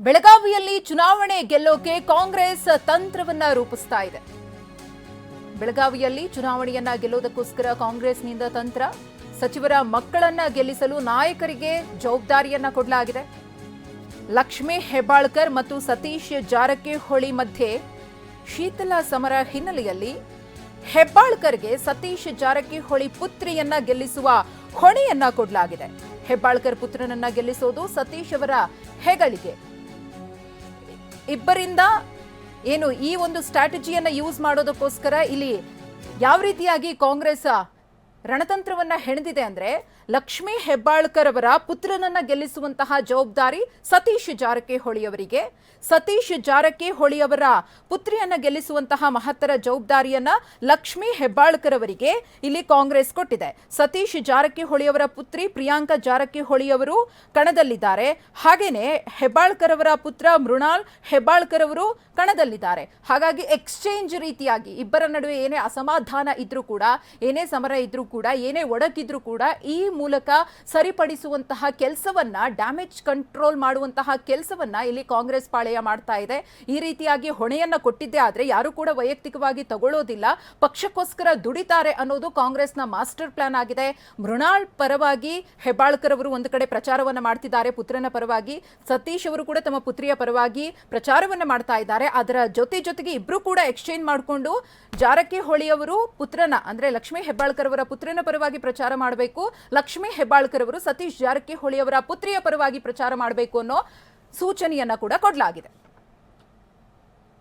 ಬೆಳಗಾವಿಯಲ್ಲಿ ಚುನಾವಣೆ ಗೆಲ್ಲೋಕೆ ಕಾಂಗ್ರೆಸ್ ತಂತ್ರವನ್ನ ರೂಪಿಸ್ತಾ ಇದೆ. ಬೆಳಗಾವಿಯಲ್ಲಿ ಚುನಾವಣೆಯನ್ನ ಗೆಲ್ಲೋದಕ್ಕೋಸ್ಕರ ಕಾಂಗ್ರೆಸ್ನಿಂದ ತಂತ್ರ, ಸಚಿವರ ಮಕ್ಕಳನ್ನ ಗೆಲ್ಲಿಸಲು ನಾಯಕರಿಗೆ ಜವಾಬ್ದಾರಿಯನ್ನ ಕೊಡಲಾಗಿದೆ. ಲಕ್ಷ್ಮೀ ಹೆಬ್ಬಾಳ್ಕರ್ ಮತ್ತು ಸತೀಶ್ ಜಾರಕಿಹೊಳಿ ಮಧ್ಯೆ ಶೀತಲ ಸಮರ ಹಿನ್ನೆಲೆಯಲ್ಲಿ ಹೆಬ್ಬಾಳ್ಕರ್ಗೆ ಸತೀಶ್ ಜಾರಕಿಹೊಳಿ ಪುತ್ರಿಯನ್ನ ಗೆಲ್ಲಿಸುವ ಹೊಣೆಯನ್ನ ಕೊಡಲಾಗಿದೆ. ಹೆಬ್ಬಾಳ್ಕರ್ ಪುತ್ರನನ್ನ ಗೆಲ್ಲಿಸೋದು ಸತೀಶ್ ಅವರ ಹೆಗಳಿಗೆ ಇಬ್ಬರಿಂದ ಏನು ಈ ಒಂದು ಸ್ಟ್ರಾಟಜಿಯನ್ನು ಯೂಸ್ ಮಾಡೋದಕ್ಕೋಸ್ಕರ ಇಲ್ಲಿ ಯಾವ ರೀತಿಯಾಗಿ ಕಾಂಗ್ರೆಸ್ ರಣತಂತ್ರವನ್ನ ಹೆಣೆದಿದೆ ಅಂದ್ರೆ ಲಕ್ಷ್ಮೀ ಹೆಬ್ಬಾಳ್ಕರ್ ಅವರ ಪುತ್ರನನ್ನ ಗೆಲ್ಲಿಸುವಂತಹ ಜವಾಬ್ದಾರಿ ಸತೀಶ್ ಜಾರಕಿಹೊಳಿ ಅವರಿಗೆ ಸತೀಶ್ ಜಾರಕಿಹೊಳಿ ಅವರ ಪುತ್ರಿಯನ್ನ ಗೆಲ್ಲಿಸುವಂತಹ ಮಹತ್ತರ ಜವಾಬ್ದಾರಿಯನ್ನ ಲಕ್ಷ್ಮೀ ಹೆಬ್ಬಾಳ್ಕರ್ ಅವರಿಗೆ ಇಲ್ಲಿ ಕಾಂಗ್ರೆಸ್ ಕೊಟ್ಟಿದೆ. ಸತೀಶ್ ಜಾರಕಿಹೊಳಿ ಅವರ ಪುತ್ರಿ ಪ್ರಿಯಾಂಕಾ ಜಾರಕಿಹೊಳಿ ಅವರು ಕಣದಲ್ಲಿದ್ದಾರೆ. ಹಾಗೇನೆ ಹೆಬ್ಬಾಳ್ಕರ್ ಅವರ ಪುತ್ರ ಮೃಣಾಲ್ ಹೆಬ್ಬಾಳ್ಕರ್ ಅವರು ಕಣದಲ್ಲಿದ್ದಾರೆ. ಹಾಗಾಗಿ ಎಕ್ಸ್ಚೇಂಜ್ ರೀತಿಯಾಗಿ ಇಬ್ಬರ ನಡುವೆ ಏನೇ ಅಸಮಾಧಾನ ಇದ್ರೂ ಕೂಡ, ಏನೇ ಸಮರ ಇದ್ರೂ ಕೂಡ, ಏನೇ ಒಡಕಿದ್ರು ಕೂಡ ಈ ಮೂಲಕ ಸರಿಪಡಿಸುವಂತಹ ಕೆಲಸವನ್ನ, ಡ್ಯಾಮೇಜ್ ಕಂಟ್ರೋಲ್ ಮಾಡುವಂತಹ ಕೆಲಸವನ್ನ ಇಲ್ಲಿ ಕಾಂಗ್ರೆಸ್ ಪಾಳೆಯ ಮಾಡ್ತಾ ಇದೆ. ಈ ರೀತಿಯಾಗಿ ಹೊಣೆಯನ್ನ ಕೊಟ್ಟಿದ್ದೆ ಆದ್ರೆ ಯಾರು ಕೂಡ ವೈಯಕ್ತಿಕವಾಗಿ ತಗೊಳ್ಳೋದಿಲ್ಲ. ಪಕ್ಷಕ್ಕೋಸ್ಕರ ದುಡಿತಾರೆ ಅನ್ನೋದು ಕಾಂಗ್ರೆಸ್ನ ಮಾಸ್ಟರ್ ಪ್ಲಾನ್ ಆಗಿದೆ. ಮೃಣಾಳ್ ಪರವಾಗಿ ಹೆಬ್ಬಾಳ್ಕರ್ ಅವರು ಒಂದು ಕಡೆ ಪ್ರಚಾರವನ್ನ ಮಾಡ್ತಿದ್ದಾರೆ ಪುತ್ರನ ಪರವಾಗಿ. ಸತೀಶ್ ಅವರು ಕೂಡ ತಮ್ಮ ಪುತ್ರಿಯ ಪರವಾಗಿ ಪ್ರಚಾರವನ್ನ ಮಾಡ್ತಾ ಇದ್ದಾರೆ. ಅದರ ಜೊತೆ ಜೊತೆಗೆ ಇಬ್ರು ಕೂಡ ಎಕ್ಸ್ಚೇಂಜ್ ಮಾಡಿಕೊಂಡು ಜಾರಕಿಹೊಳಿ ಅವರು ಪುತ್ರನ, ಅಂದ್ರೆ ಲಕ್ಷ್ಮೀ ಹೆಬ್ಬಾಳ್ಕರ್ ಅವರ ಪುತ್ರನ ಪರವಾಗಿ ಪ್ರಚಾರ ಮಾಡಬೇಕು. ಲಕ್ಷ್ಮೀ ಹೆಬ್ಬಾಳ್ಕರ್ ಅವರು ಸತೀಶ್ ಜಾರಕಿಹೊಳಿ ಅವರ ಪುತ್ರಿಯ ಪರವಾಗಿ ಪ್ರಚಾರ ಮಾಡಬೇಕು ಅನ್ನೋ ಸೂಚನೆಯನ್ನ ಕೂಡ ಕೊಡಲಾಗಿದೆ.